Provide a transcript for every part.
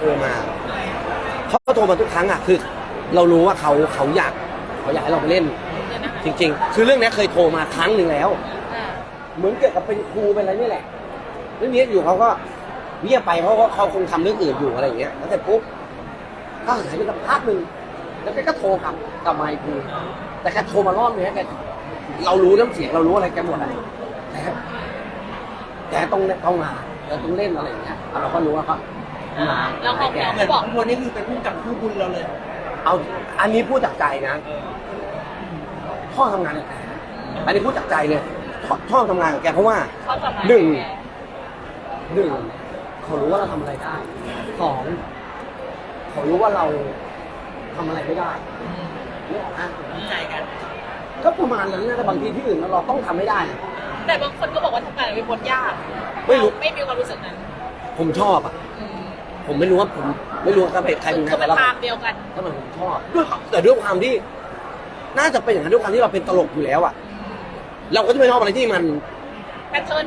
โทรมาเขาโทรมาทุกครั้งอะคือ เรารู้ว่าเขาเขาอยากเขาอยากให้เราไปเล่น จริง ๆ คือเรื่องนี้เคยโทรมาครั้งหนึ่งแล้ว เหมือนเกี่ยวกับเป็นครูเป็นอะไรนี่แหละเรื่องนี้อยู่เขาก็เงียไปเพราะว่าเขาคงทำเรื่องอื่นอยู่อะไรอย่างเงี้ยแล้วเสร็จปุ๊บก็หายไปสักพักหนึ่งแล้วแกก็โทรกลับกลับมาอีกทีแต่แกโทรมารอบเนี้ยแกเรารู้น้ำเสียงเรารู้อะไรแกหมดอะแต่แกต้องต้องมาแกต้องเล่นอะไรอย่างเงี้ยเราก็รู้ว่าเขา แล้วเขาแกบอกเหมือนบางคนนี่คือเป็นผู้กับผู้บุญเราเลย เอาอันนี้พูดจากใจนะพ่อทำงานกับแกอันนี้พูดจากใจเลยพ่อพ่อทำงานกับแกเพราะว่าเขาจะมาหนึ่งหนึ่งเขารู้ว่าเราทำอะไรได้สองเขารู้ว่าเราทำอะไรไม่ได้นี่ออกนะใจกัน ก็ประมาณนั้นนะแต่บางทีที่อื่นเราต้องทำไม่ได้ แต่บางคนก็บอกว่าทำงานกับพี่พจน์ยาก ไม่รู้ไม่มีความรู้สึกนั้น ผมชอบอะอืม ผมไม่รู้ว่าผมไม่รู้ว่าใครเป็นใครเป็นใครคือแต่เป็นละทางเดียวกันทำไมผมชอบด้วยแต่ด้วยความที่ น่าจะเป็นอย่างนั้นด้วยความที่เราเป็นตลกอยู่แล้วอะ เราก็จะไม่ชอบอะไรที่มัน แพทเทิร์น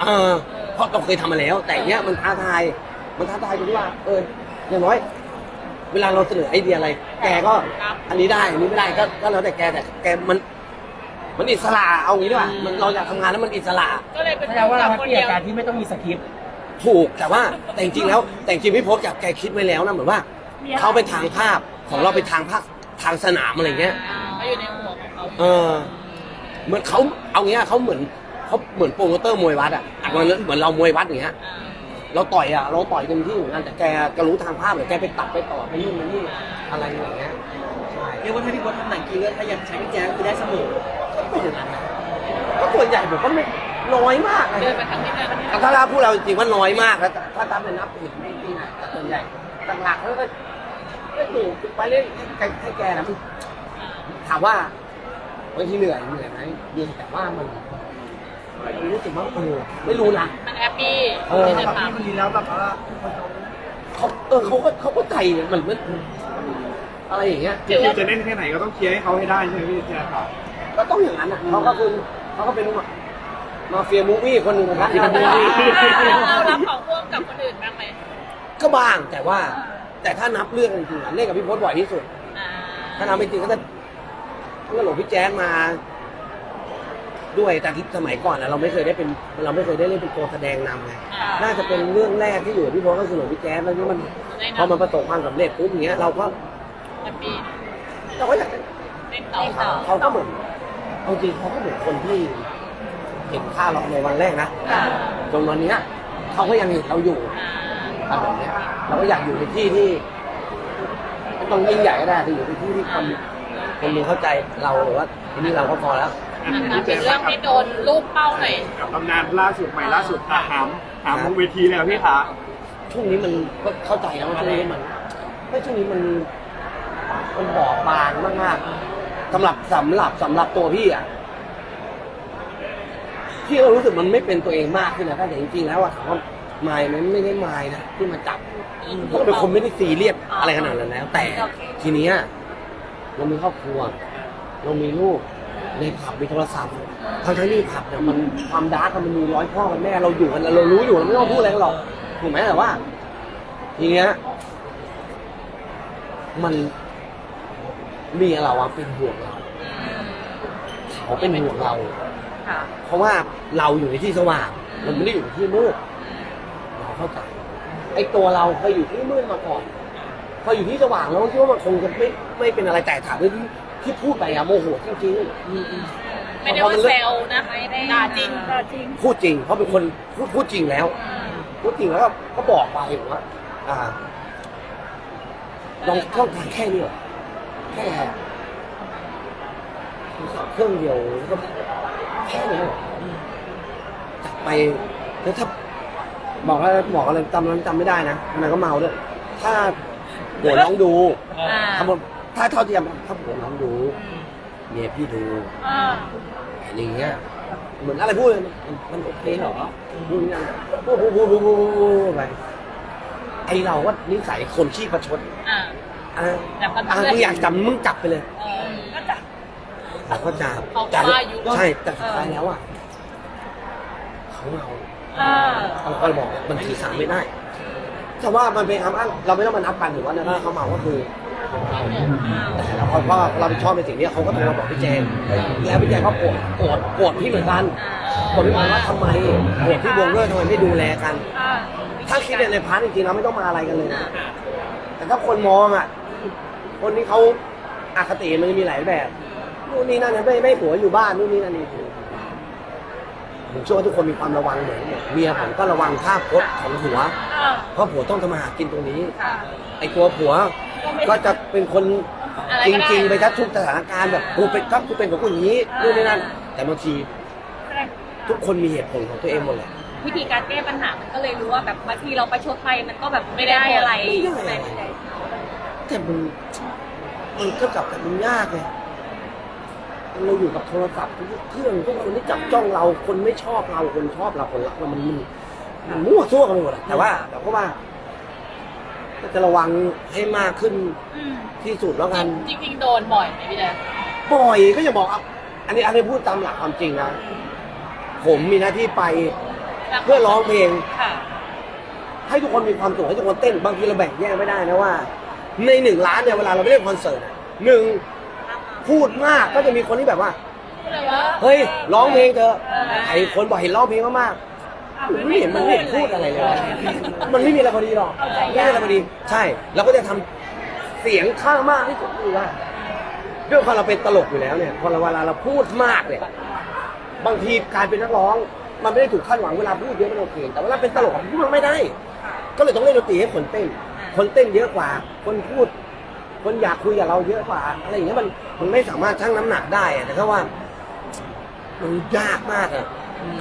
เออเพราะเราเคยทำมาแล้ว แต่อันเนี้ยมันท้าทาย มันท้าทายตรงที่ว่า เอออย่างน้อย เวลาเราเสนอไอเดียอะไร แกก็อันนี้ได้ อันนี้ไม่ได้ ก็ก็แล้วแต่แกแต่แกมัน มันอิสระ เอางี้ดีกว่ามันเราอยากทำงานแล้วมันอิสระ ก็เลยเป็นแสดงว่าเราคแฮปนปี้เดีกัยบวการที่ไม่ต้องมีสคริปต์ ถูกแต่ว่าแต่จริงๆแล้วแต่จริงๆพี่พศกับแกคิดไว้แล้วนะเหมือนว่าเขาเป็นทางภาพของเราเป็นทางภาคทางสนามอะไรเงี้ยอ่าเขาอยู่ในหัวของเขาเออเหมือนเขาเอางี้เขาเหมือนเขาเหมือนโปรโมเตอร์มวยวัดอะเหมือนเหมือนเรามวยวัดอย่างเงี้ยอ่าเราต่อยอะเราต่อยเต็มที่เหมือนกันแต่แกก็รู้ทางภาพเลยแกไปตัดไปต่อไปนู่นไปนี่อะไรอย่างเงี้ยใช่เรียกว่าถ้าพี่บอสทำหนังกี่เรื่องถ้าอยากใช้พี่แจ๊คคือได้เสมอก็เป็นอย่างนั้นนะก็ส่วนใหญ่ผมก็ไม่ น้อยมากนะเดินไปทางที่นั่นแต่ถ้าเราพูดเราจริงๆว่าน้อยมากแล้วถ้าตามเป็นนับถึงไม่จริงอะแต่ส่วนใหญ่หลักๆแล้วก็ก็อยู่ไปเรื่อยให้ให้แกนะมันถามว่าบางทีเหนื่อยเหนื่อยไหมเดียแต่ว่ามันมันรู้สึกว่าเออไม่รู้นะมันแฮปปี้เออที่จะทมันดีแล้วแบบว่าเขาเออเขาก็เขาก็ใจมันมันอะไรอย่างเงี้ยคิวจะเล่นแค่ไหนก็ต้องเคลียร์ให้เขาให้ได้ใช่ไหมพี่แจ๊คครับก็ต้องอย่างนั้นอะเขาก็คือเขาก็เป็น มาเฟียมูวี่คนหนึ่งนะครับที่เป็นมูวี่ำเรารับของพ่วงกับคนอื่นบ้างไหมก็บ้างแต่ว่าแต่ถ้านับเรื่องจริงๆอะเล่นกับพี่พศบ่อยที่สุด อ่าถ้านับไม่จริงก็จะเพื่อนหลวงพี่แจ๊สมา ด้วยแต่ที่สมัยก่อนอะเราไม่เคยได้เป็นเราไม่เคยได้เล่นเป็นตัวแสดงนำไงอ่าน่าจะเป็นเรื่องแรกที่อยู่กับพี่พศก็คือหลวงพี่แจ๊สแล้วนี่มันได้นำพอมันประสบความสำเร็จปุ๊บอย่างเงี้ยเราก็แฮปปี้เราก็อยากเล่นต่อเขาก็เหมือนเอาจริงเขาก็เหมือนคนที่ เห็นค่าเราในวันแรกนะอ่าจนวันเนี้ยเขาก็ยังเห็นเราอยู่อ่าทำแบบเนี้ยเราก็อยากอยู่ในที่ที่ไม่ต้องยิ่งใหญ่ก็ได้แต่อยู่ในที่ที่คนคนหนึงเข้าใจเราหรือว่าที่นี่เราก็พอแล้ว อะมาถึงเรื่องที่โดนลูกเป้าหน่อย กับตำนานล่าสุดใหม่ล่าสุดอะหามหามบนเวทีเลยเหรอพี่ขาช่วงนี้มันก็เข้าใจนะว่าช่วงนี้มันไม่ช่วงนี้มันมันบอบบางมากๆสำหรับสำหรับสำหรับตัวพี่อะ พี่ก็รู้สึกมันไม่เป็นตัวเองมากขึ้นนะแต่จริงๆแล้วอะถามว่าไมายมันไม่ได้ไมายนะที่มาจับเพราะเป็นคนไม่ได้ซีเรียสอะไรขนาดนั้นแล้ว แต่ทีเนี้ยเรามีครอบครัว เรามีลูกในผับมีโทรศัพท์ทั้งทั้งๆที่ผับเนี่ยมันความดาร์กมันมีร้อยพ่อมันแม่เราอยู่กันเรารู้อยู่เราไม่ต้องพูดอะไรกันหรอกถูกไหมแต่ว่า ทีเนี้ยมันเมียเราอะเป็นห่วงเราเขาเป็นห่วงเรา ค่ะ เพราะว่าเราอยู่ในที่สว่างเราไม่ได้อยู่ในที่มืดเราเข้าใจไอ้ตัวเราเคยอยู่ที่มืดมาก่อน พออยู่ที่สว่างแล้วคิดว่ามันคงจะไม่ไม่เป็นอะไรแต่ถามว่าที่ที่พูดไปอะโมโหจริงๆไม่ได้ว่าเซลล์นะด่าจริงด่าจริง พูดจริง เพราะเป็นคนพูดพูดจริงแล้ว พูดจริงแล้วก็ก็บอกไปว่าอ่าลองต้องการแค่นี้เหรอแค่โทรศัพท์เครื่องเดียวก็ แค่นี้เหรอจับไปแล้วถ้าบอกอะไรบอกอะไรจำนั้นจำไม่ได้นะมันก็เมาด้วยถ้าหัวน้องดูอ่าถ้าผมถ้าเท่าที่จำถ้าหัวน้องดูเมียพี่ดูอ่าอย่างเงี้ยเหมือนอะไรพูดเลยมันมันโอเคเหรอพูดอย่างเงี้ยพูดพูดพูดพูดพูดพูดไปไอเราก็นิสัยคนขี้ประชดอ่า อะแต่ก็อะเพื่อนมึงอยากจับมึงจับไปเลย เออก็จับ เราก็จับเขาก็จับว่าอยู่ใช่แต่สุดท้ายแล้วอะเขาเมาอ่าเราก็เลยบอกมันที่สามไม่ได้แต่ว่ามันเป็นคำอ้างเราไม่ต้องมานับกันถือว่าถ้าเขาเมาก็คือแต่เราก็เราไปชอบในสิ่งนี้เขาก็โทรมาบอกพี่แจนแล้วพี่แจนก็โกรธโกรธโกรธพี่เหมือนกันโกรธพี่เหมือนกันว่าทำไมโกรธพี่วงเลิกทำไมไม่ดูแลกันอ่าถ้าคิดในพาร์ทจริงๆเราไม่ต้องมาอะไรกันเลยนะแต่ถ้าคนมองอะคนที่เขาอคติมันจะมีหลายแบบ นู่นนี่นั่นนะไม่ไม่ผัวอยู่บ้านนู่นนี่นั่นนี่ผมเชื่อว่าทุกคนมีความระวังเหมือนกันเมียผมก็ระวังภาพพจน์ของผัว อ่าเพราะผัวต้องทำมาหากินตรงนี้ ค่ะ ไอ้ตัวผัวก็จะเป็นคนอะไรจก็ได้ ริง ๆ ไปทัดทุกสถานการณ์แบบกูเป็นก็กูเป็นของกูอย่างนี้นู่นนี่นั่น แต่บางทีทุกคนมีเหตุผลของตัวเองหมดแหละ วิธีการแก้ปัญหามันก็เลยรู้ว่าแบบบางทีเราไปชดไปมันก็แบบไม่ได้อะไรไม่ได้อะไร แต่มันมันก็จับแต่มันยากไง เราอยู่กับโทรศัพท์ทุกเครื่องทุกคนที่จับจ้องเราคนไม่ชอบเราคนชอบเราคนรักเรามันมันมันมั่วซั่วกันไปหมดอะแต่ว่าเราก็ว่าก็จะระวังให้มากขึ้นอืมที่สุดแล้วกันจริงๆโดนบ่อยไหมพี่แดนบ่อยก็อย่าบอกอะอันนี้อันนี้พูดตามหลักความจริงนะผมมีหน้าที่ไปเพื่อร้องเพลง ค่ะ ให้ทุกคนมีความสุขให้ทุกคนเต้นบางทีเราแบ่งแยกไม่ได้นะว่า ในหนึ่งล้านเนี่ยเวลาเราไปเล่นคอนเสิร์ตอะหนึ่ง พูดมากก็จะมีคนที่แบบว่าก็เลยว่าเฮ้ยร้องเพลงเถอะไอ้คนบอกเห็นร้องเพลงมากๆไม่เห็นมันไม่เห็นพูดอะไรเลย มันไม่มีอะไรพอดีหรอกไม่มีอะไรพอดี ใช่เราก็จะทำเสียงข้างมากที่สุดคือว่าด้วยความเราเป็นตลกอยู่แล้วเนี่ยพอเราเวลาเราพูดมากเนี่ยบางทีการเป็นนักร้อง มันไม่ได้ถูกคาดหวังเวลาพูดเยอะมันโอเคแต่เวลาเป็นตลกพูดมันไม่ได้ ก็เลยต้องเล่นดนตรีให้คนเต้น คนเต้นเยอะกว่า คนพูด คนอยากคุยกับเราเยอะกว่าอะไรอย่างเงี้ยมันมันไม่สามารถชั่งน้ำหนักได้อะแต่ถ้าว่า มันยากมากอะ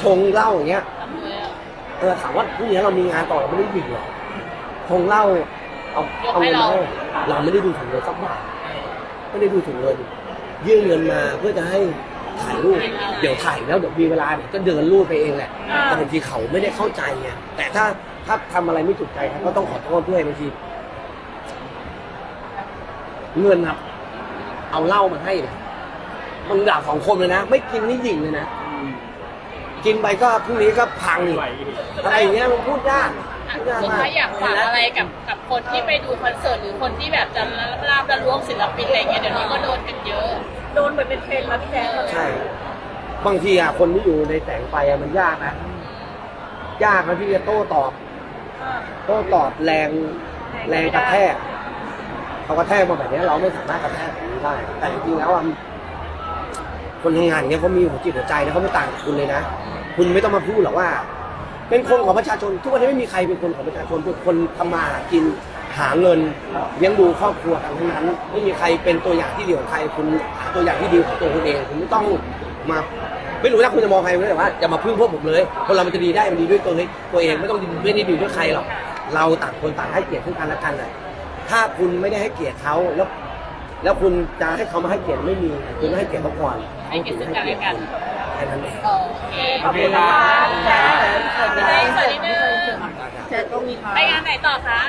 ชงเหล้าอย่างเงี้ยทำเลยอะเออถามว่าพรุ่งนี้เรามีงานต่อเราไม่ได้หยิงหรอกชงเหล้าเอาเอาเงินมาให้เราไม่ได้ดูถึงเงินสักบาทไม่ได้ดูถึงเงินยื่นเงินมาเพื่อจะให้ถ่ายรูปเดี๋ยวถ่ายแล้วเดี๋ยวมีเวลาเดี๋ยวก็เดินรูปไปเองแหละแต่บางทีเขาไม่ได้เข้าใจไงแต่ถ้าถ้าทำอะไรไม่ถูกใจเขาก็ต้องขอโทษด้วยบางที เงินครับ เอาเหล้ามาให้นะมันด่าสองคนเลยนะ ไม่กินนี่หยิงเลยนะ กินไปก็พรุ่งนี้ก็พังอีกไหวอะไรอย่างเงี้ยมันพูดยากอะพูดยากสุดมากท้ายอยากฝากอะไรกับกับคนที่ไปดูคอนเสิร์ตหรือคนที่แบบจะลาบละล้วงศิลปินอะไรเงี้ยเดี๋ยวนี้ก็โดนกันเยอะ โดนเหมือนเป็นเทรนด์แล้วพี่แจ๊คใช่ บางทีอะคนที่อยู่ในแสงไฟอะมันยากนะ ยากนะที่จะโต้ตอบ โต้ตอบแรงแรงกระแทก เขากระแทกมาแบบนี้เราไม่สามารถกระแทกแบบนี้ได้ แต่จริงๆแล้วอะคนทำงานอย่างเงี้ยเขามีหัวจิตหัวใจนะเขาไม่ต่างคุณเลยนะ คุณไม่ต้องมาพูดหรอกว่า เป็นคนของประชาชน ทุกวันนี้ไม่มีใครเป็นคนของประชาชนทุกคนทำมาหากินหาเงินเลี้ยงดูครอบครัวกันทั้งนั้น ไม่มีใครเป็นตัวอย่างที่ดีของใครคุณหาตัวอย่างที่ดีของตัวคุณเองคุณไม่ต้องมาไม่รู้นะคุณจะมองใครไม่ได้แต่ว่าอย่ามาพึ่งพวกผมเลยคนเรามันจะดีได้มันดีด้วยตัวเองตัวเองไม่ต้องดีไม่ได้ดีด้วยใครหรอกเราต่างคนต่างให้เกียรติซึ่งกันและกันเลย ถ้าคุณไม่ได้ให้เกียรติเขาแล้ว แล้วคุณจะให้เขามาให้เกียรติไม่มีคุณต้องให้เกียรติเขาก่อนให้เกียรติซึ่งกันและกัน แค่นั้นเองโอเคขอบคุณครับพี่แจ๊คสวัสดีนึงแจ๊คต้องมีทางไปงานไหนต่อคะ